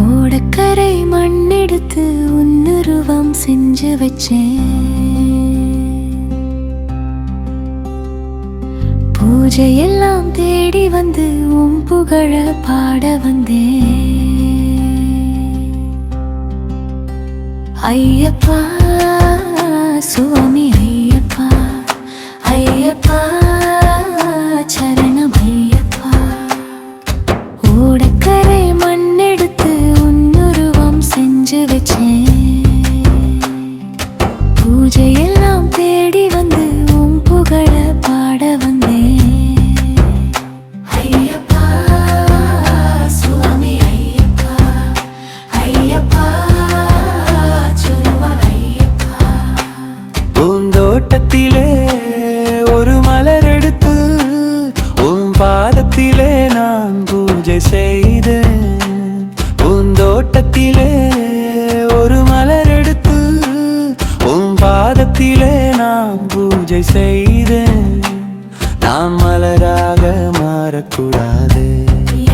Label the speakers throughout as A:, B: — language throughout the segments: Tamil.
A: ஓடக்கரை மண்ணெடுத்து உன்னுருவம் செஞ்சு வச்சேன். பூஜையெல்லாம் தேடி வந்து உன் புகழ பாட வந்தேன். ஐயப்பா சுவாமி பூஜையெல்லாம் தேடி
B: பாதத்திலே நான் பூஜை செய்தேன் நான் மலராக மாறக்கூடாது.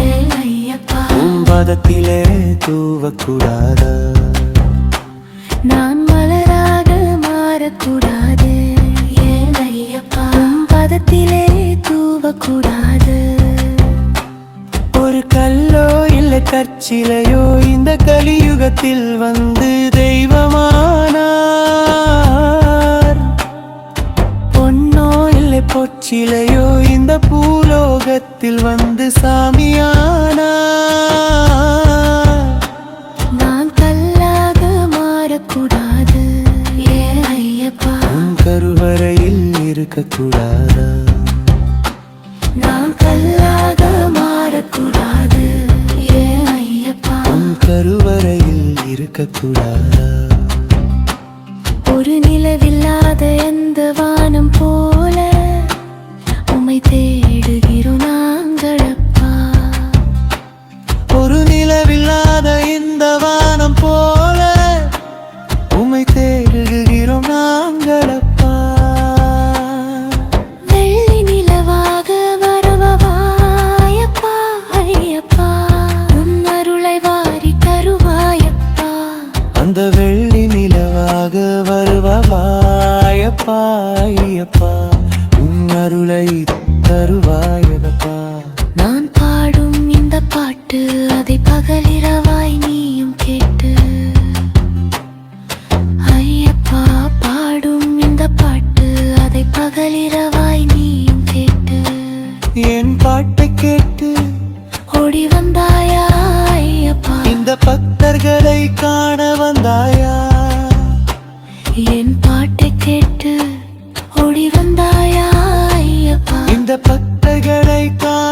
A: ஏன் ஐயப்பா
B: உன் பாதத்திலே தூவக்கூடாதா?
A: நான் மலராக மாறக்கூடாது. பதத்திலே தூவக்கூடாது.
B: ஒரு கல்லோ இல்லை கற்சிலையோ இந்த கலியுகத்தில் வந்து தெய்வமானார் பொச்சிலையோ இந்த பூலோகத்தில் வந்து சாமியானார்
A: நான் கல்லாக மாறக்கூடாது. ஏன் ஐயப்பா?
B: உன் கருவறையில் இருக்கக்கூடாதா?
A: நான் கல்லாக மாறக்கூடாது. ஏன் ஐயப்பா?
B: உன் கருவறையில் இருக்கக்கூடாதா?
A: ஒரு நிலவில்லாத எந்த வானம் வருவாயப்பா ஐயப்பா உன் அருளை தருவாயப்பா நான் பாடும் இந்த பாட்டு அதை பகலிரவாய் நீயும் கேட்டு. ஐயப்பா பாடும் இந்த பாட்டு அதை பகலிரவாய் நீயும் கேட்டு.
B: என் பாட்டை கேட்டு
A: ஓடி வந்தாயா ஐயப்பா?
B: இந்த பக்தர்களை காண வந்தாயா?
A: என் பாட்டை கேட்டு
B: பக்தர்களை காண